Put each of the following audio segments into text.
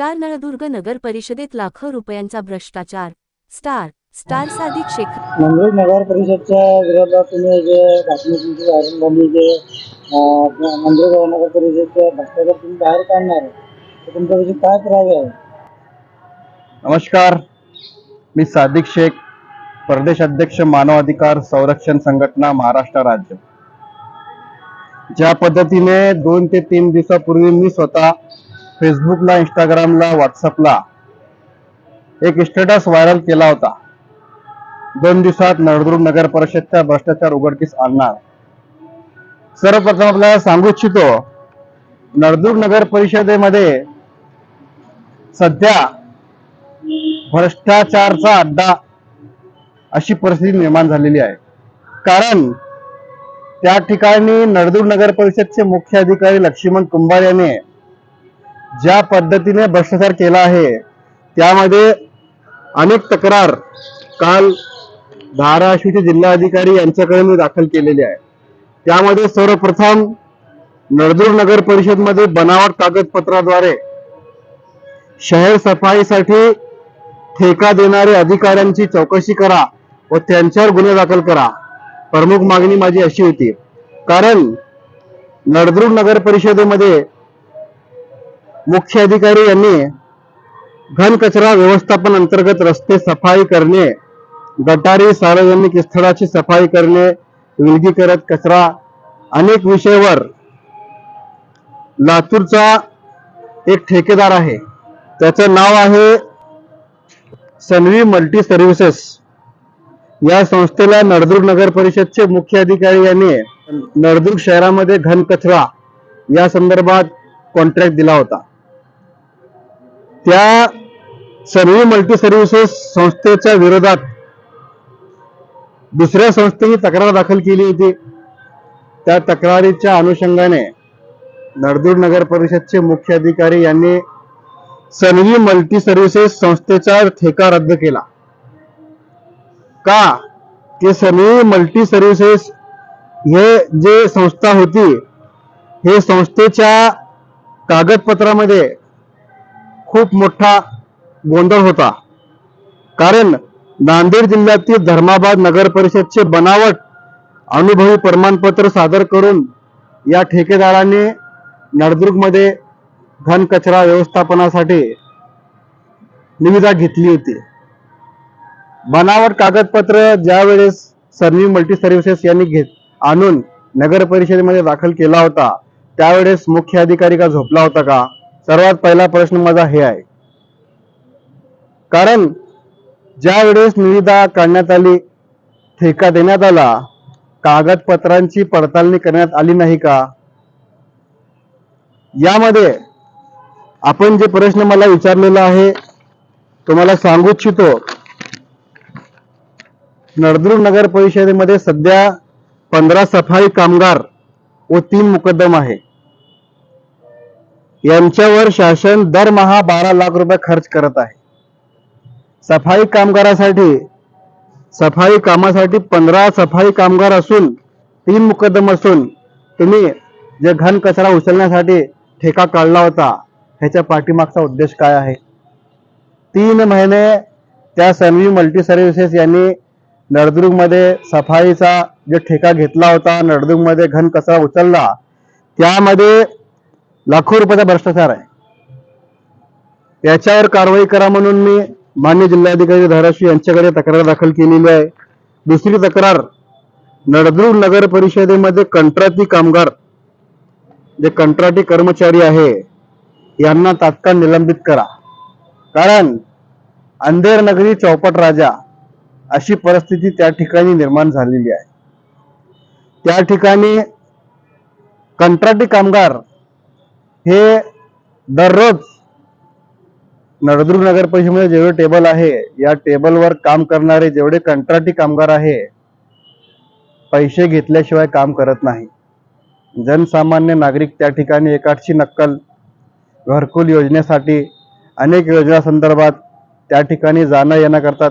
Star Naldurg नगर परिषदेत लाखो रुपयांचा भ्रष्टाचार. स्टार स्टार सादिक शेख मंगळूर नगर परिषदच्या विरोधात तुम्ही जे बातमी तुमची व्हायरल झाली जे मंगळूर नगर परिषदच्या भ्रष्टाचार तुम्ही बाहेर काढणार तर तुमच्याविषयी काय पुरावे आहे नमस्कार. मी सादिक शेख प्रदेश अध्यक्ष मानव अधिकार संरक्षण संघटना महाराष्ट्र राज्य. ज्या पद्धतीने दोन ते तीन दिवसापूर्वी मी स्वतः फेसबुकला इंस्टाग्रामला व्हॉट्सअपला एक स्टेटस व्हायरल केला होता. दोन दिवसात नळदुर्ग नगर परिषदचा भ्रष्टाचार उघडकीस आणणार. सर्वप्रथम आपल्याला सांगू इच्छितो नळदुर्ग नगर परिषदेमध्ये सध्या भ्रष्टाचारचा अड्डा अशी परिस्थिती निर्माण झालेली आहे. कारण त्या ठिकाणी नळदूर नगर परिषदचे मुख्य अधिकारी लक्ष्मण कुंभार याने ज्या पद्धतीने भ्रष्टाचार केला आहे त्यामध्ये अनेक तक्रार काल धाराशिवचे जिल्हाधिकारी यांच्याकडे मी दाखल केलेली आहे. त्यामध्ये सर्वप्रथम नळदूर नगर परिषदमध्ये बनावट कागदपत्राद्वारे शहर सफाईसाठी ठेका देणारे अधिकाऱ्यांची चौकशी करा व त्यांच्यावर गुन्हे दाखल करा प्रमुख मागणी माझी अशी होती. कारण नळदुर्ग नगर परिषदेमध्ये मुख्य अधिकारी यांनी घनकचरा व्यवस्थापन अंतर्गत रस्ते सफाई करणे गटारी सार्वजनिक स्थळाची सफाई करणे विलगीकरण कचरा अनेक विषयावर लातूरचा एक ठेकेदार आहे. त्याचं नाव आहे सनवी मल्टी सर्व्हिसेस या संस्थेला नळदुर्ग नगर परिषदचे मुख्य अधिकारी यांनी नळदुर्ग शहरामध्ये घनकचरा या संदर्भात कॉन्ट्रॅक्ट दिला होता. त्या सनवी मल्टी सर्व्हिसेस संस्थेच्या विरोधात दुसऱ्या संस्थेने तक्रार दाखल केली होती. त्या तक्रारीच्या अनुषंगाने नळदुर्ग नगर परिषदचे मुख्य अधिकारी यांनी सनवी मल्टी सर्व्हिसेस संस्थेचा ठेका रद्द केला. का? की सनवी मल्टी सर्व्हिसेस हे जे संस्था होती हे संस्थेच्या कागदपत्रामध्ये खूप मोठा गोंधळ होता. कारण नांदेड जिल्ह्यातील धर्माबाद नगर परिषदचे बनावट अनुभवी प्रमाणपत्र सादर करून या ठेकेदाराने नळदुर्गमध्ये घनकचरा व्यवस्थापनासाठी निविदा घेतली होती. बनावट कागदपत्र ज्या वेळेस सर्वी मल्टी सर्व्हिसेस यांनी घेत आणून नगर परिषदेमध्ये दाखल केला होता त्यावेळेस मुख्य अधिकारी का झोपला होता का? सर्वात पहिला प्रश्न माझा हे आहे. कारण ज्या वेळेस निविदा काढण्यात आली ठेका देण्यात आला कागदपत्रांची पडताळणी करण्यात आली नाही का? यामध्ये आपण जे प्रश्न मला विचारलेला आहे तुम्हाला सांगू इच्छितो. नळदुर्ग नगर परिषदेमध्ये सध्या पंधरा सफाई कामगार व तीन मुकदम आहे. यांच्यावर शासन दरमहा बारा लाख रुपये खर्च करत आहे. सफाई कामगारासाठी सफाई कामासाठी पंधरा सफाई कामगार असून तीन मुकदम असून तुम्ही जे घन कचरा उचलण्यासाठी ठेका काढला होता ह्याच्या पाठीमागचा उद्देश काय आहे? तीन महिने त्या सनवी मल्टी सर्व्हिसेस यांनी नळदुर्गमध्ये सफाईचा जे ठेका घेतला होता नळदुर्गमध्ये घन कचरा उचलला त्यामध्ये लाखो रुपयाचा भ्रष्टाचार आहे. याच्यावर कारवाई करा म्हणून मी मान्य जिल्हाधिकारी धाराशिव यांच्याकडे तक्रार दाखल केलेली आहे. दुसरी तक्रार नळदूर नगर परिषदेमध्ये कंत्राटी कामगार जे कंत्राटी कर्मचारी आहे यांना तात्काळ निलंबित करा. कारण अंधेर नगरी चौपट राजा अशी परिस्थिती त्या ठिकाणी निर्माण झालेली आहे. त्या ठिकाणी कंत्राटी कामगार हे दररोज नळदुर्ग नगर परिषदेमध्ये जेवढे टेबल आहे या टेबलवर काम करणारे जेवढे कंत्राटी कामगार आहे पैसे घेतल्याशिवाय काम करत नाही. जनसामान्य नागरिक त्या ठिकाणी एकाठची नक्कल घरकुल योजनेसाठी अनेक योजना संदर्भात त्या ठिकाणी जाणं येणं करतात.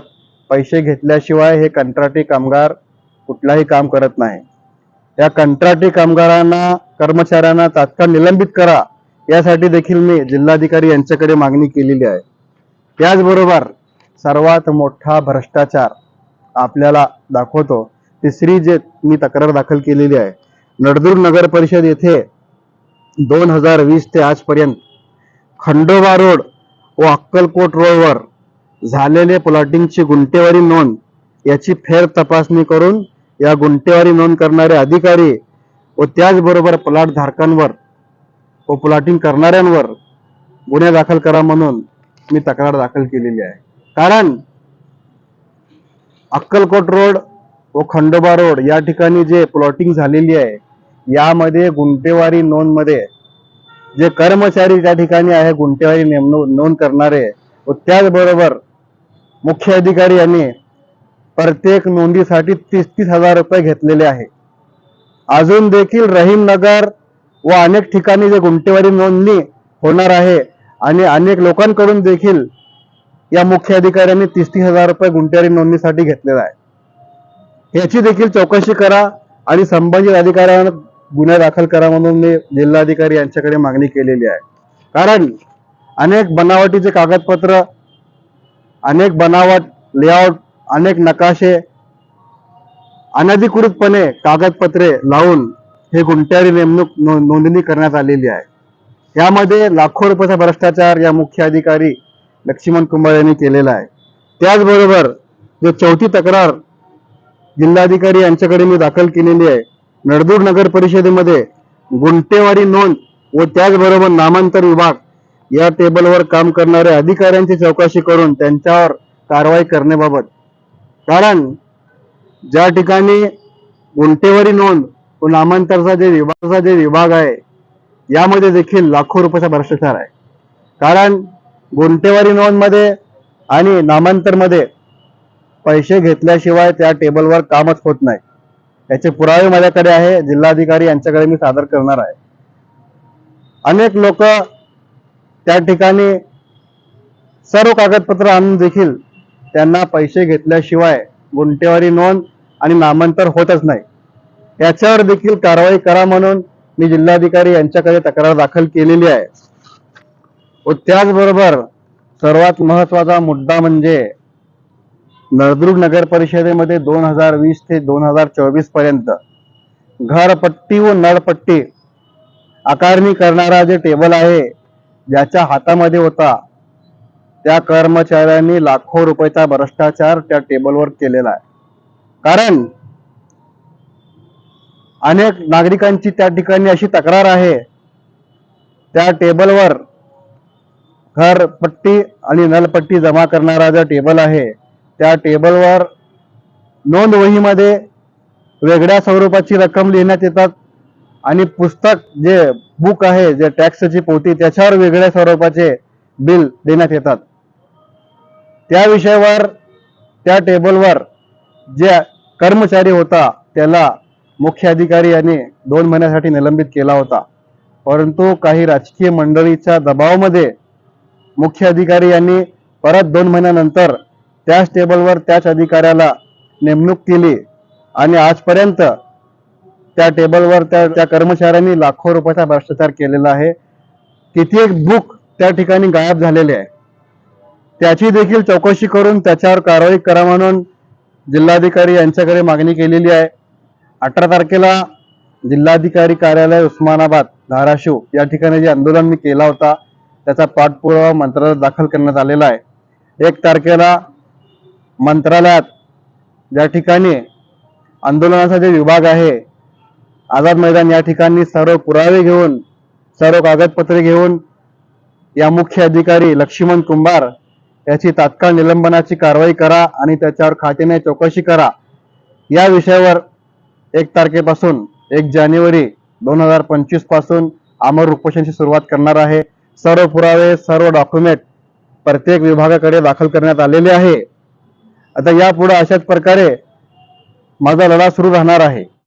पैसे घेतल्याशिवाय हे कंत्राटी कामगार कुठलाही काम करत नाही. या कंत्राटी कामगारांना कर्मचाऱ्यांना तात्काळ निलंबित करा. यासाठी देखील मी जिल्हाधिकारी यांच्याकडे मागणी केलेली आहे. त्याचबरोबर सर्वात मोठा भ्रष्टाचार आपल्याला दाखवतो तिसरी जे मी तक्रार दाखल केलेली आहे नडदूर नगर परिषद येथे दोन हजार वीस ते आजपर्यंत खंडोबा रोड व अक्कलकोट रोडवर झालेले प्लॉटिंगची गुंटेवारी नोंद याची फेर तपासणी करून या गुंटेवारी नोंद करणारे अधिकारी व त्याचबरोबर प्लॉट धारकांवर व प्लॉटिंग करणाऱ्यांवर गुन्हे दाखल करा म्हणून मी तक्रार दाखल केलेली आहे. कारण अक्कलकोट रोड व खंडोबा रोड या ठिकाणी जे प्लॉटिंग झालेली आहे यामध्ये गुंटेवारी नोंदमध्ये जे कर्मचारी त्या ठिकाणी आहे गुंटेवारी नेमणूक नोंद करणारे व त्याचबरोबर मुख्य अधिकारी यांनी प्रत्येक नोंदीसाठी तीस तीस हजार रुपये घेतलेले आहे. अजून देखील रहीम नगर व अनेक ठिकाणी जे गुंटेवारी नोंदणी होणार आहे आणि अनेक लोकांकडून देखील या मुख्य अधिकाऱ्यांनी तीस तीस हजार रुपये गुंटेवारी नोंदणीसाठी घेतलेला आहे. याची देखील चौकशी करा आणि संबंधित अधिकाऱ्यांना गुन्हे दाखल करा म्हणून मी जिल्हाधिकारी यांच्याकडे मागणी केलेली आहे. कारण अनेक बनावटीचे कागदपत्र अनेक बनावट लेआउट अनेक नकाशे अनधिकृतपणे कागदपत्रे लावून हे गुंटेवारी नेमणूक नोंदणी करण्यात आलेली आहे. यामध्ये लाखो रुपयाचा भ्रष्टाचार या मुख्य अधिकारी लक्ष्मण कुंभार यांनी केलेला आहे. त्याचबरोबर जो चौथी तक्रार जिल्हाधिकारी यांच्याकडे मी दाखल केलेली आहे नळदूर नगर परिषदेमध्ये गुंटेवारी नोंद व त्याचबरोबर नामांतर विभाग या टेबलवर काम करणाऱ्या अधिकाऱ्यांची चौकशी करून त्यांच्यावर कारवाई करण्याबाबत. कारण ज्या ठिकाणी गुंटेवारी नोंद तो नामांतरचा जे विभागाचा जे विभाग आहे यामध्ये देखील लाखो रुपयाचा भ्रष्टाचार आहे. कारण गुंटेवारी नोंदमध्ये आणि नामांतरमध्ये पैसे घेतल्याशिवाय त्या टेबलवर कामच होत नाही. याचे पुरावे माझ्याकडे आहे जिल्हाधिकारी यांच्याकडे मी सादर करणार आहे. अनेक लोक त्या ठिकाणी सर्व कागदपत्र आणून देखील त्यांना पैसे घेतल्याशिवाय गुंटेवारी नोंद आणि नामांतर होतच नाही. याच्यावर देखील कारवाई करा म्हणून मी जिल्हाधिकारी यांच्याकडे तक्रार दाखल केलेली आहे. व त्याचबरोबर सर्वात महत्त्वाचा मुद्दा म्हणजे नळदुर्ग नगर परिषदेमध्ये दोन हजार वीस ते दोन हजार चोवीसपर्यंत घरपट्टी व नळपट्टी आकारणी करणारा जे टेबल आहे ज्याच्या हातामध्ये होता त्या कर्मचाऱ्यांनी लाखो रुपयाचा भ्रष्टाचार त्या टेबलवर केलेला आहे. कारण अनेक नागरिकांची त्या ठिकाणी अशी तक्रार आहे. त्या टेबलवर घरपट्टी आणि नलपट्टी जमा करणारा जो टेबल आहे त्या टेबलवर नोंदवहीमध्ये वेगळ्या स्वरूपाची रक्कम लिहिण्यात येतात आणि पुस्तक जे बुक आहे जे टॅक्सची पोती त्याच्यावर वेगळ्या स्वरूपाचे बिल देण्यात येतात. त्या विषयावर त्या टेबलवर जे कर्मचारी होता त्याला मुख्य अधिकारी यांनी दोन महिन्यासाठी निलंबित केला होता. परंतु काही राजकीय मंडळीच्या दबावामध्ये मुख्य अधिकारी यांनी परत दोन महिन्यानंतर त्याच टेबलवर त्याच अधिकाऱ्याला नेमणूक केली आणि आजपर्यंत त्या टेबलवर त्या त्या कर्मचाऱ्यांनी लाखो रुपयाचा भ्रष्टाचार केलेला आहे. कित्येक बुक त्या ठिकाणी गायब झालेले आहे. त्याची देखील चौकशी करून त्याच्यावर कारवाई करा म्हणून जिल्हाधिकारी यांच्याकडे मागणी केलेली आहे. अठरा तारखेला जिल्हाधिकारी कार्यालय उस्मानाबाद धाराशिव या ठिकाणी जे आंदोलन मी केला होता त्याचा पाठपुरावा मंत्रालयात दाखल करण्यात आलेला आहे. एक तारखेला मंत्रालयात ज्या ठिकाणी आंदोलनाचा जे विभाग आहे आझाद मैदान या ठिकाणी सर्व पुरावे घेऊन सर्व कागदपत्रे घेऊन या मुख्य अधिकारी लक्ष्मण कुंभार याची तात्काळ निलंबनाची कारवाई करा आणि त्याच्यावर खात्याने चौकशी करा. या विषयावर एक तारखेपासून एक जानेवारी दोन हजार पंचवीसपासून अमर उपोषणाची सुरुवात करणार आहे. सर्व पुरावे सर्व डॉक्युमेंट प्रत्येक विभागाकडे दाखल करण्यात आलेले आहे. आता यापुढे अशाच प्रकारे माझा लढा सुरू राहणार आहे.